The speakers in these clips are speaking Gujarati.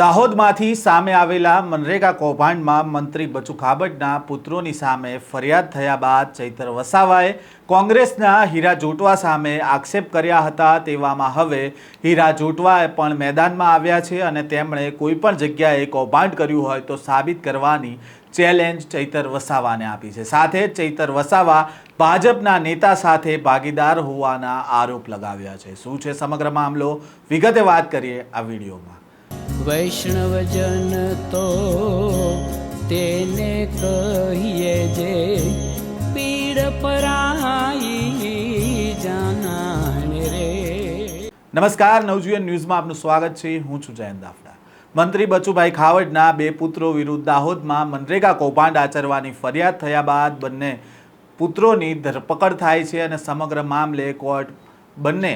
દાહોદમાંથી સામે આવેલા મનરેગા કૌભાંડમાં મંત્રી બચુ ખાબડના પુત્રોની સામે ફરિયાદ થયા બાદ ચૈતર વસાવાએ કોંગ્રેસના હીરા જોટવા સામે આક્ષેપ કર્યા હતા તેવામાં હવે હીરા જોટવાએ પણ મેદાનમાં આવ્યા છે અને તેમણે કોઈપણ જગ્યાએ કૌભાંડ કર્યું હોય તો સાબિત કરવાની ચેલેન્જ ચૈતર વસાવાને આપી છે. સાથે ચૈતર વસાવા ભાજપના નેતા સાથે ભાગીદાર હોવાના આરોપ લગાવ્યા છે. શું છે સમગ્ર મામલો? વિગતે વાત કરીએ આ વિડીયોમાં. વૈષ્ણવજન તો તેને કહીએ જે પીડ પરાઈ જાનાને રે. નમસ્કાર, નવજીવન ન્યૂઝમાં આપનું સ્વાગત છે. હું છું જયંત દાફડા. મંત્રી બચુભાઈ ખાવડના બે પુત્રો વિરુદ્ધ દાહોદમાં મનરેગા કૌભાંડ આચરવાની ફરિયાદ થયા બાદ બંને પુત્રોની ધરપકડ થાય છે અને સમગ્ર મામલે કોર્ટ બંને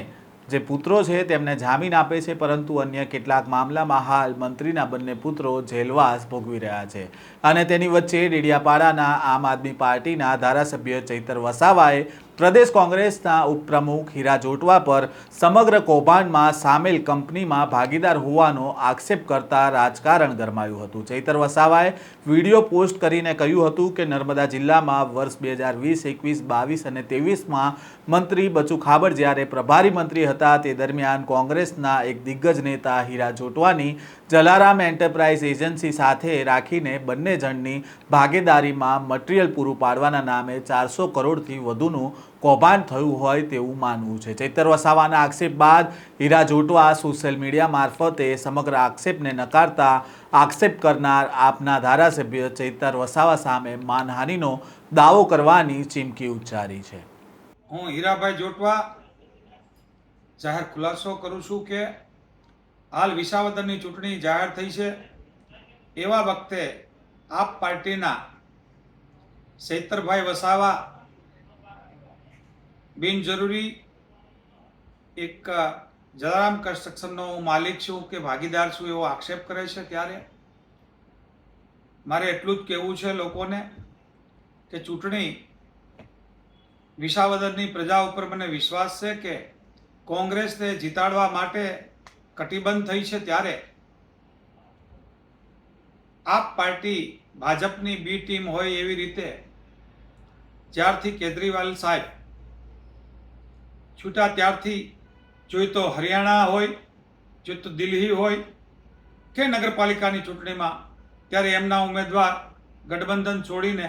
જે પુત્રો છે તેમને જામીન આપે છે, પરંતુ અન્ય કેટલાક મામલામાં હાલ મંત્રીના બંને પુત્રો જેલવાસ ભોગવી રહ્યા છે. અને તેની વચ્ચે ડેડિયાપાડાના આમ આદમી પાર્ટીના ધારાસભ્ય ચૈતર વસાવાએ પ્રદેશ કોંગ્રેસના ઉપપ્રમુખ હીરા જોટવા પર સમગ્ર કૌભાંડમાં સામેલ કંપનીમાં ભાગીદાર હોવાનો આક્ષેપ કરતા રાજકારણ ગરમાયું હતું. ચૈતર વસાવાએ વીડિયો પોસ્ટ કરીને કહ્યું હતું કે નર્મદા જિલ્લામાં વર્ષ બે હજાર વીસ, એકવીસ, બાવીસ અને ત્રેવીસમાં મંત્રી બચુ ખાબડ જ્યારે પ્રભારી મંત્રી હતા તે દરમિયાન કોંગ્રેસના એક દિગ્ગજ નેતા હીરા જોટવાની જલારામ એન્ટરપ્રાઇઝ એજન્સી સાથે રાખીને બંને જણની ભાગીદારીમાં મટીરિયલ પૂરું પાડવાના નામે ચારસો કરોડથી વધુનું કૌભાંડ થયું હોય તેવું માનવું છે. ચૈતર વસાવાના આક્ષેપ બાદ હીરા જોટવા સોશિયલ મીડિયા મારફતે સમગ્ર આક્ષેપને નકારતા આક્ષેપ કરનાર આપના ધારાસભ્ય ચૈતર વસાવા સામે માનહાનિનો દાવો કરવાની ચીમકી ઉચ્ચારી છે. હું હીરાભાઈ જોટવા જાહેર ખુલાસો કરું છું કે હાલ વિસાવદરની ચૂંટણી જાહેર થઈ છે. એવા વખતે આપ પાર્ટીના ચૈતરભાઈ વસાવા બિનજરૂરી એક જલારામ કન્સ્ટ્રક્શનનો હું માલિક છું કે ભાગીદાર છું એવો આક્ષેપ કરે છે ત્યારે? મારે એટલું જ કહેવું છે લોકોને કે ચૂંટણી વિસાવદરની પ્રજા ઉપર મને વિશ્વાસ છે કે કોંગ્રેસને જીતાડવા માટે કટિબંધ થઈ છે ત્યારે આપ પાર્ટી ભાજપની બી ટીમ હોય એવી રીતે જ્યારથી કેજરીવાલ સાહેબ છૂટા ત્યારથી જોઈ તો હરિયાણા હોય, જોઈ તો દિલ્હી હોય કે નગરપાલિકાની ચૂંટણીમાં, ત્યારે એમના ઉમેદવાર ગઠબંધન છોડીને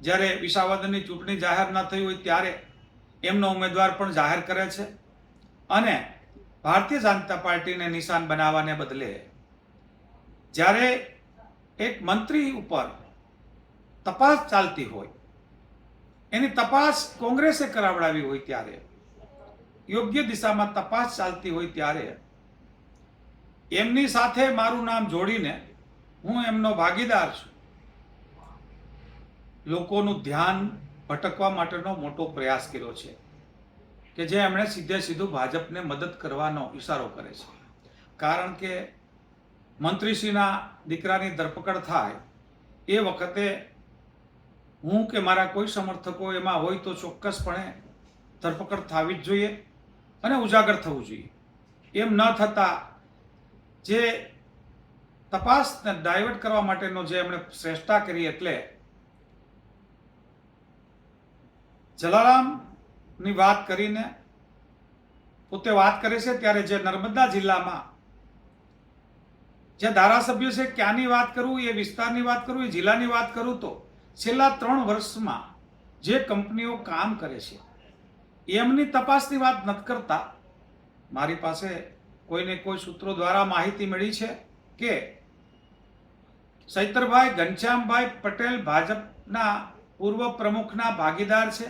જ્યારે વિસાવદનની ચૂંટણી જાહેર ન થઈ હોય ત્યારે એમનો ઉમેદવાર પણ જાહેર કરે છે અને ભારતીય જનતા પાર્ટીને નિશાન બનાવવાને બદલે જ્યારે એક મંત્રી ઉપર તપાસ ચાલતી હોય, એની તપાસ કોંગ્રેસે કરાવડાવી હોય ત્યારે યોગ્ય દિશામાં તપાસ ચાલતી હોય ત્યારે એમની સાથે મારું નામ જોડીને હું એમનો ભાગીદાર છું. લોકોનું ધ્યાન ભટકવા માટેનો મોટો પ્રયાસ કર્યો છે કે જે એમણે સીધે સીધું ભાજપને મદદ કરવાનો ઇશારો કરે છે. કારણ કે મંત્રીશ્રીના દીકરાની ધરપકડ થાય એ વખતે હું કે મારા કોઈ સમર્થકો એમાં હોય તો ચોક્કસપણે ધરપકડ થવી જ જોઈએ. અને ઉજાગર થવું જોઈએ. એમ ન થતાં જે તપાસને ડાયવર્ટ કરવા માટેનો જે એમણે શ્રેષ્ઠતા કરી એટલે જલારામની વાત કરીને પોતે વાત કરે છે ત્યારે જે નર્મદા જિલ્લામાં જે ધારાસભ્ય છે ક્યાંની વાત કરું, એ વિસ્તારની વાત કરું, એ જિલ્લાની વાત કરું તો છેલ્લા ત્રણ વર્ષમાં જે કંપનીઓ કામ કરે છે એમની તપાસની વાત નથી કરતા મારી પાસે કોઈને કોઈ સૂત્રો દ્વારા માહિતી મળી છે કે સૈતરભાઈ ઘનશ્યામભાઈ પટેલ ભાજપના પૂર્વ પ્રમુખના ભાગીદાર છે.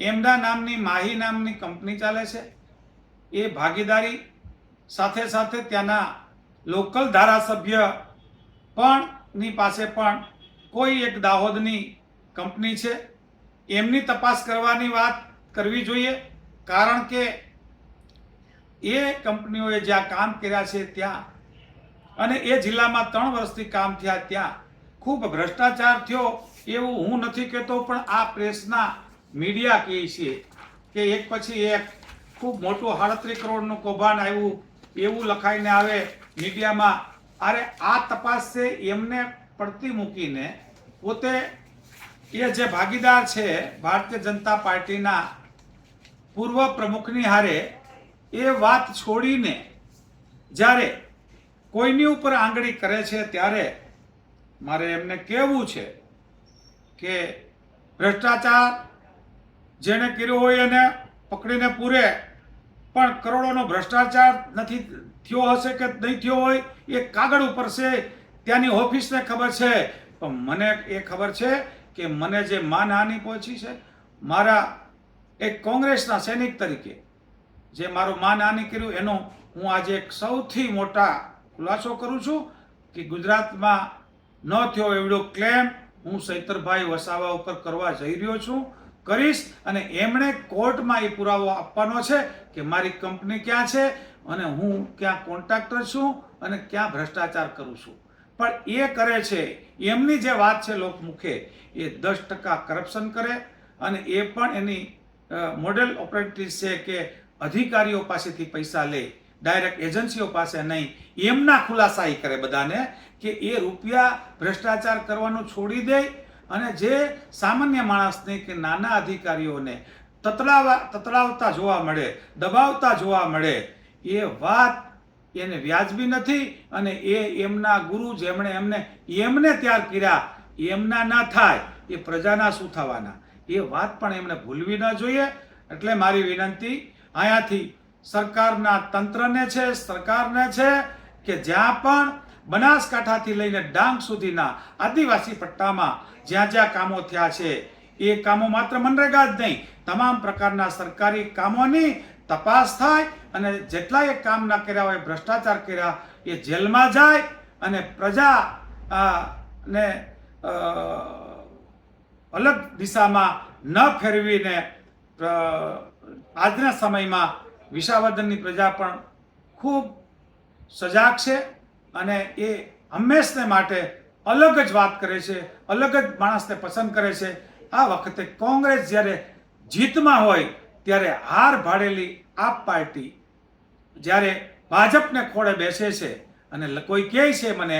એમના નામની માહી નામની કંપની ચાલે છે. એ ભાગીદારી સાથે સાથે ત્યાંના લોકલ ધારાસભ્ય પણ ની પાસે પણ કોઈ એક દાહોદની કંપની છે. એમની તપાસ કરવાની વાત કરવી જોઈએ. કારણ કે એ કંપનીઓએ જ્યાં કામ કર્યા છે ત્યાં, અને એ જિલ્લામાં ત્રણ વર્ષથી કામ થયા ત્યાં, ખૂબ ભ્રષ્ટાચાર થયો એવું હું નથી કહેતો, પણ આ પ્રેસના મીડિયા કહે છે કે એક પછી એક ખૂબ મોટું સાડત્રીસ કરોડનું કૌભાંડ આવ્યું, એવું લખાઈને આવે મીડિયામાં. અરે આ તપાસ છે એમને પડતી મૂકીને પોતે એ જે ભાગીદાર છે ભારતીય જનતા પાર્ટીના પૂર્વ પ્રમુખની હારે એ વાત છોડીને જ્યારે કોઈની ઉપર આંગળી કરે છે ત્યારે મારે એમને કહેવું છે કે ભ્રષ્ટાચાર જેણે કર્યો હોય એને પકડીને પૂરે, પણ કરોડોનો ભ્રષ્ટાચાર નથી થયો હશે કે નહીં થયો હોય, એ કાગળ ઉપર છે, ત્યાંની ઓફિસને ખબર છે. પણ મને એ ખબર છે કે મને જે માનહાનિ પહોંચી છે, મારા એક કોંગ્રેસના સૈનિક તરીકે, જે મારું માનહાનિ કર્યું, એનો હું આજે એક સૌથી મોટા ખુલાસો કરું છું કે ગુજરાતમાં ન થયો એવડો ક્લેમ હું સૈતરભાઈ વસાવા ઉપર કરવા જઈ રહ્યો છું, કરીશ અને એમણે કોર્ટમાં એ પુરાવો આપવાનો છે કે મારી કંપની ક્યાં છે અને હું ક્યાં કોન્ટ્રાક્ટર છું અને ક્યાં ભ્રષ્ટાચાર કરું છું. પણ એ કરે છે, એમની જે વાત છે લોકમુખે, એ દસ ટકા કરપ્શન કરે અને એ પણ એની મોડેલ ઓપરેટિવ છે કે અધિકારીઓ પાસેથી પૈસા લે ડાયરેક્ટ એજન્સીઓ પાસે નહીં, એમના ખુલાસા એ કરે બધાને કે એ રૂપિયા ભ્રષ્ટાચાર કરવાનું છોડી દે અને જે સામાન્ય માણસને કે નાના અધિકારીઓને તતડાવા, તતડાવતા જોવા મળે, દબાવતા જોવા મળે, એ વાત એને વ્યાજબી નથી અને એ એમના ગુરુ જેમણે એમને એમને ત્યાર કર્યા, એમના ના થાય, એ પ્રજાના શું થવાના? એ વાત પણ એમણે ભૂલવી ન જોઈએ. એટલે મારી વિનંતી, અહીંયાથી સરકારના તંત્રને છે, સરકારને છે, કે જ્યાં પણ બનાસકાંઠાથી લઈને ડાંગ સુધીના આદિવાસી પટ્ટામાં જ્યાં જ્યાં કામો થયા છે, એ કામો માત્ર મનરેગા જ નહીં, તમામ પ્રકારના સરકારી કામોની તપાસ થાય અને જેટલા એ કામ ના કર્યા હોય, ભ્રષ્ટાચાર કર્યા, એ જેલમાં જાય અને પ્રજા ને અલગ દિશામાં ન ફેરવીને આજના સમયમાં વિસાવદનની પ્રજા પણ ખૂબ સજાગ છે અને એ હંમેશને માટે અલગ જ વાત કરે છે, અલગ જ માણસને પસંદ કરે છે. આ વખતે કોંગ્રેસ જ્યારે જીતમાં હોય, ત્યારે હાર ભાડેલી આપ પાર્ટી જ્યારે ભાજપને ખોળે બેસે છે અને કોઈ કહે છે મને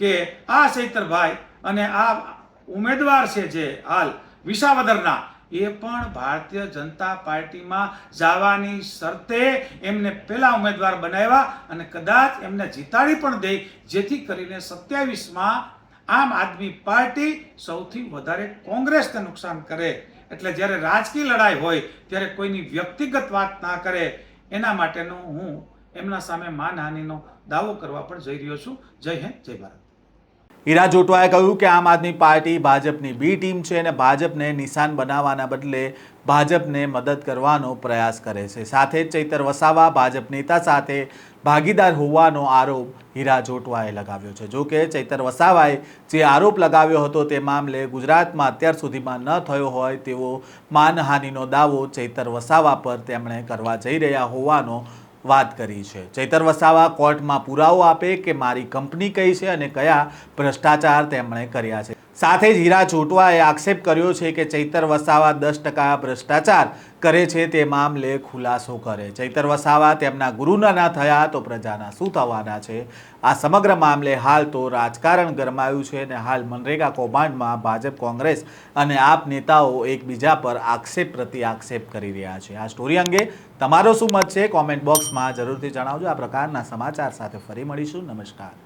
કે, આ ચૈતરભાઈ અને આ ઉમેદવાર છે જે હાલ વિસાવદરના. એ પણ ભારતીય જનતા પાર્ટીમાં જવાની શરતે એમને પહેલા ઉમેદવાર બનાવ્યા અને કદાચ એમને જીતાડી પણ દે, જેથી કરીને સત્યાવીસમાં આમ આદમી પાર્ટી સૌથી વધારે કોંગ્રેસને નુકસાન કરે. એટલે જ્યારે રાજકીય લડાઈ હોય, ત્યારે કોઈની વ્યક્તિગત વાત ના કરે. એના માટેનો હું એમના સામે માનહાનિનો દાવો કરવા પણ જઈ રહ્યો છું. જય હિન્દ, જય ભારત. હીરા જોટવાએ કહ્યું કે આમ આદમી પાર્ટી ભાજપની બી ટીમ છે અને ભાજપને નિશાન બનાવવાના બદલે ભાજપને મદદ કરવાનો પ્રયાસ કરે છે. સાથે જ ચૈતર વસાવા ભાજપ નેતા સાથે ભાગીદાર હોવાનો આરોપ હીરા જોટવાએ લગાવ્યો છે. જો કે ચૈતર વસાવાએ જે આરોપ લગાવ્યો હતો તે મામલે ગુજરાતમાં અત્યાર સુધીમાં ન થયો હોય તેવો માનહાનિનો દાવો ચૈતર વસાવા પર તેમણે કરવા જઈ રહ્યા હોવાનો વાત કરી છે. ચૈતર વસાવા કોર્ટમાં પુરાવો આપે કે મારી કંપની કઈ છે અને કયા ભ્રષ્ટાચાર તેમણે કર્યા છે. સાથે જ હીરા ચોટવાએ આક્ષેપ કર્યો છે કે ચૈતર વસાવા દસ ટકા ભ્રષ્ટાચાર કરે છે તે મામલે ખુલાસો કરે. ચૈતર વસાવા તેમના ગુરુના ના થયા તો પ્રજાના શું થવાના છે? આ સમગ્ર મામલે હાલ તો રાજકારણ ગરમાયું છે અને હાલ મનરેગા કૌભાંડમાં ભાજપ, કોંગ્રેસ અને આપ નેતાઓ એકબીજા પર આક્ષેપ પ્રતિ આક્ષેપ કરી રહ્યા છે. આ સ્ટોરી અંગે તમારો શું મત છે? કોમેન્ટ બોક્સમાં જરૂરથી જણાવજો. આ પ્રકારના સમાચાર સાથે ફરી મળીશું. નમસ્કાર.